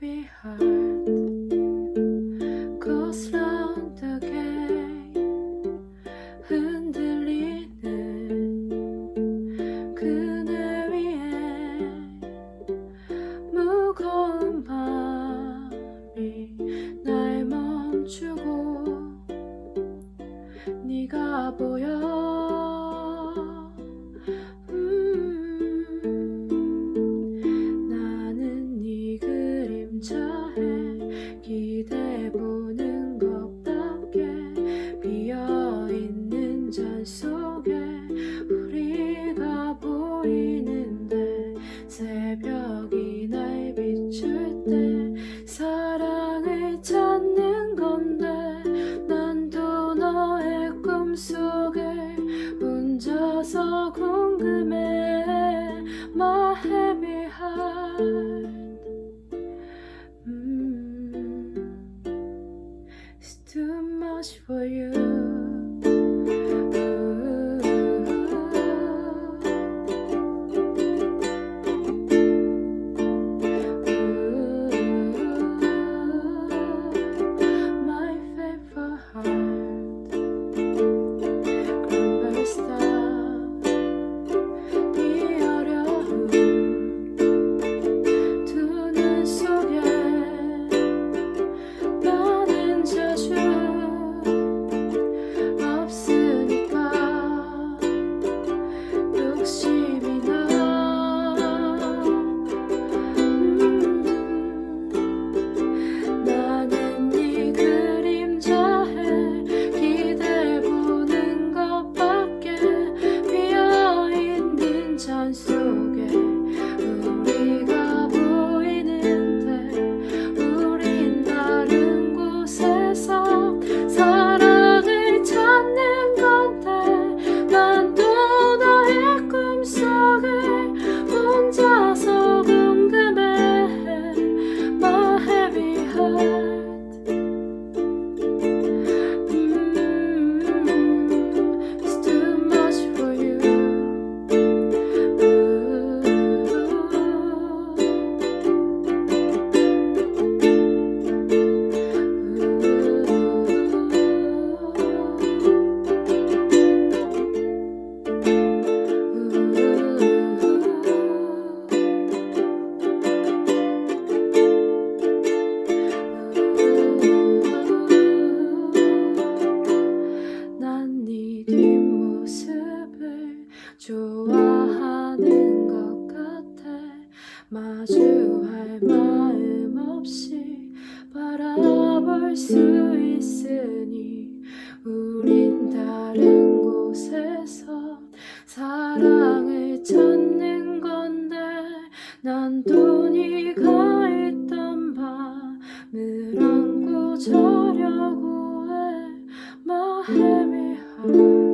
heavy heart goes round again 흔들리는 그대 위에 무거운 밤이 날 멈추고 네가 보여 It's too much for 마주할 마음 없이 바라볼 수 있으니 우린 다른 곳에서 사랑을 찾는 건데 난 또 네가 있던 밤을 안고 자려고 해. 마음이 하